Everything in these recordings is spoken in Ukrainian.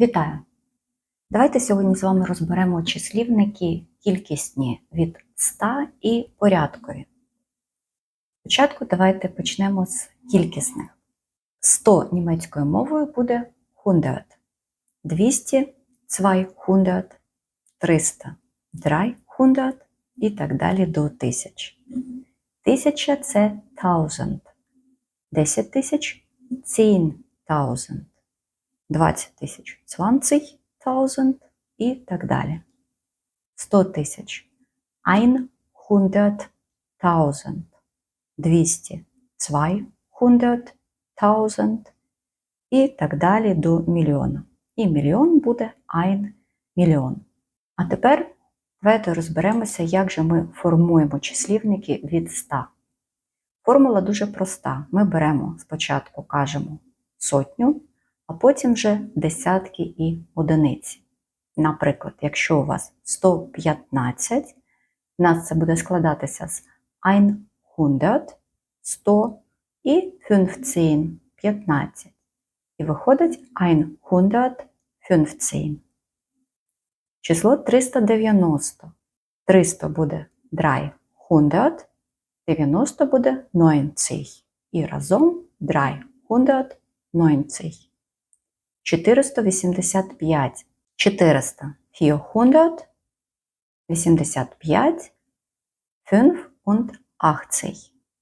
Вітаю! Давайте сьогодні з вами розберемо числівники кількісні від 100 і порядкові. Спочатку давайте почнемо з кількісних. 100 німецькою мовою буде 100, 200 200, 300 300 і так далі до 1000. Тисяча це 1000, 10 тисяч 10.000. 20 тисяч 20.000 і так далі. 100 тисяч 100.000, 200 200.000 і так далі до мільйона. І мільйон буде 1 мільйон. А тепер давайте розберемося, як же ми формуємо числівники від 100. Формула дуже проста. Ми беремо спочатку, кажемо сотню, а потім вже десятки і одиниці. Наприклад, якщо у вас 115, у нас це буде складатися з 100, 100 і 15, 15. І виходить 115. Число 390. 300 буде 300, 90 буде 90. І разом 390. 485. 400. 485. 85.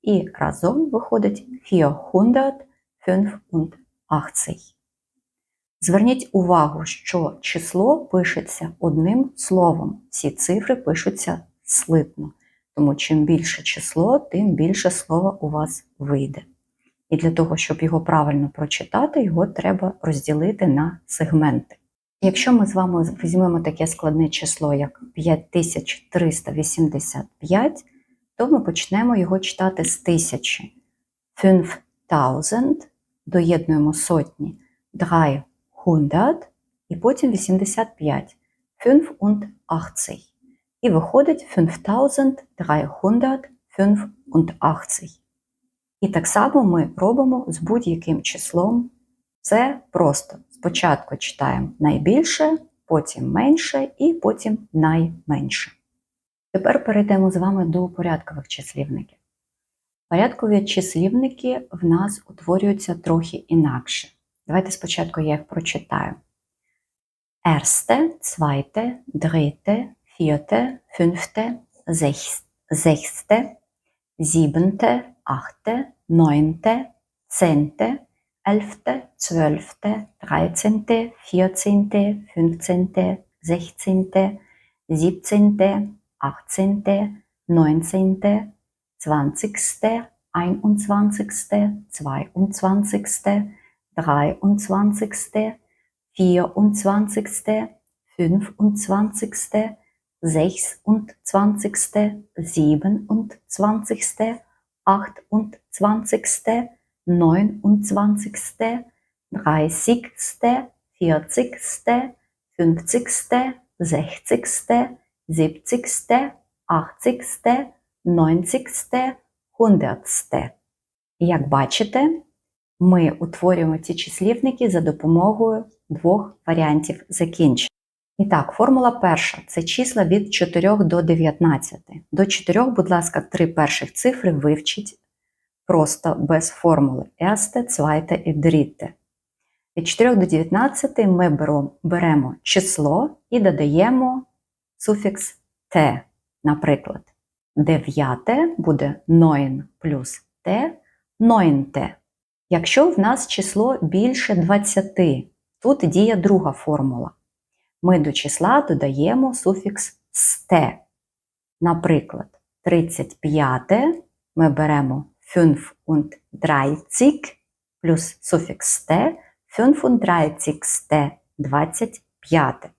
І разом виходить 485. Зверніть увагу, що число пишеться одним словом. Всі цифри пишуться слитно. Тому чим більше число, тим більше слова у вас вийде. І для того, щоб його правильно прочитати, його треба розділити на сегменти. Якщо ми з вами візьмемо таке складне число, як 5385, то ми почнемо його читати з тисячі. 5000, доєднуємо сотні, 300 і потім 85. 85. І виходить 5385. І так само ми робимо з будь-яким числом. Це просто спочатку читаємо найбільше, потім менше і потім найменше. Тепер перейдемо з вами до порядкових числівників. Порядкові числівники в нас утворюються трохи інакше. Давайте спочатку я їх прочитаю. Erste, zweite, dritte, vierte, fünfte, sechste, siebente, achte, neunte, zehnte, elfte, zwölfte, dreizehnte, vierzehnte, fünfzehnte, sechzehnte, siebzehnte, achtzehnte, neunzehnte, zwanzigste, einundzwanzigste, zweiundzwanzigste, dreiundzwanzigste, vierundzwanzigste, fünfundzwanzigste, sechsundzwanzigste, siebenundzwanzigste, achtundzwanzigste, neunundzwanzigste, dreißigste, vierzigste, fünfzigste, sechzigste, siebzigste, achtzigste, neunzigste, hundertste. Як бачите, ми утворюємо ці числівники за допомогою двох варіантів закінчення. І так, формула перша це числа від 4 до 19. До 4, будь ласка, три перших цифри вивчіть просто без формули erste, zweite і dritte. Від 4 до 19 ми беремо число і додаємо суфікс t. Наприклад, 9 буде 9 плюс t, 9t. Якщо в нас число більше 20, тут діє друга формула. Ми до числа додаємо суфікс сте. Наприклад, 35 ми беремо 35 плюс суфікс сте, 35 сте 25.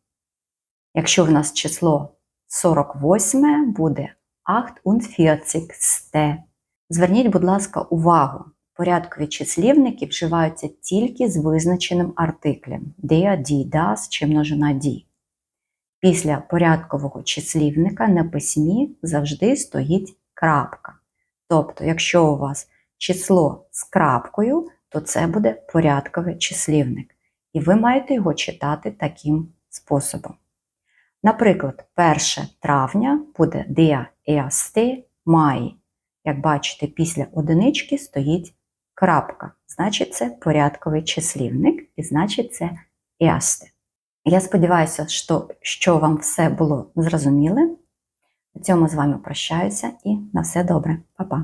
Якщо в нас число 48 буде 48 сте. Зверніть, будь ласка, увагу. Порядкові числівники вживаються тільки з визначеним артиклем der, die, das чи множина die. Після порядкового числівника на письмі завжди стоїть крапка. Тобто, якщо у вас число з крапкою, то це буде порядковий числівник. і ви маєте його читати таким способом. Наприклад, 1 травня буде der 1 май. Як бачите, після одинички стоїть крапка. Значить, це порядковий числівник, і значить, це erste. Я сподіваюся, що, що вам все було зрозуміле. На цьому з вами прощаюся і на все добре. Па-па!